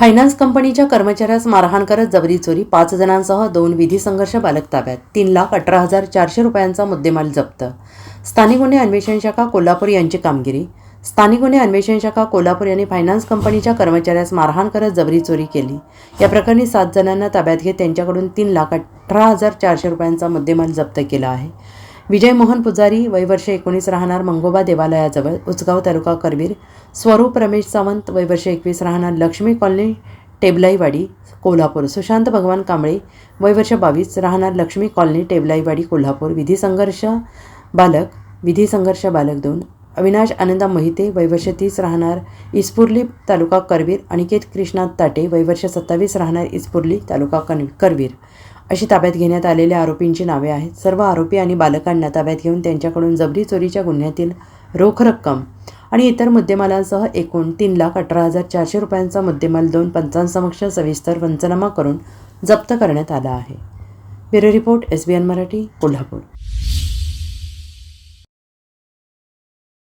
Finance कंपनीच्या कर्मचाऱ्यास मारहाण करत जबरी चोरी पाच जणांसह दोन विधी संघर्ष बालक ताब्यात. तीन लाख अठरा हजार चारशे रुपयांचा मुद्देमाल जप्त. स्थानिक गुन्हे अन्वेषण शाखा कोल्हापूर यांची कामगिरी. स्थानिक गुन्हे अन्वेषण शाखा कोल्हापूर यांनी फायनान्स कंपनीच्या कर्मचाऱ्यास मारहाण करत जबरी चोरी केली. या प्रकरणी सात जणांना ताब्यात घेत त्यांच्याकडून तीन लाख अठरा हजार चारशे रुपयांचा मुद्देमाल जप्त केला आहे. विजय मोहन पुजारी वयवर्ष एकोणीस राहणार मंगोबा देवालयाजवळ उचगाव तालुका करवीर. स्वरूप रमेश सावंत वयवर्ष एकवीस राहणार लक्ष्मी कॉलनी टेबलाईवाडी कोल्हापूर. सुशांत भगवान कांबळे वयवर्ष बावीस राहणार लक्ष्मी कॉलनी टेबलाईवाडी कोल्हापूर. विधी संघर्ष बालक विधी संघर्ष बालक दोन. अविनाश आनंदा मोहिते वयवर्ष तीस राहणार इस्पुर्ली तालुका करवीर. अनिकेत कृष्णात ताटे वयवर्ष सत्तावीस राहणार इस्पुर्ली तालुका कन करवीर. अशी ताब्यात घेण्यात आलेल्या आरोपींची नावे आहेत. सर्व आरोपी आणि बालकांना ताब्यात घेऊन त्यांच्याकडून जबरी चोरीच्या गुन्ह्यातील रोख रक्कम आणि इतर मुद्देमालांसह एकूण तीन लाख अठरा हजार चारशे रुपयांचा मुद्देमाल दोन पंचांसमक्ष सविस्तर पंचनामा करून जप्त करण्यात आला आहे. Bureau report S B N Marathi Kolhapur.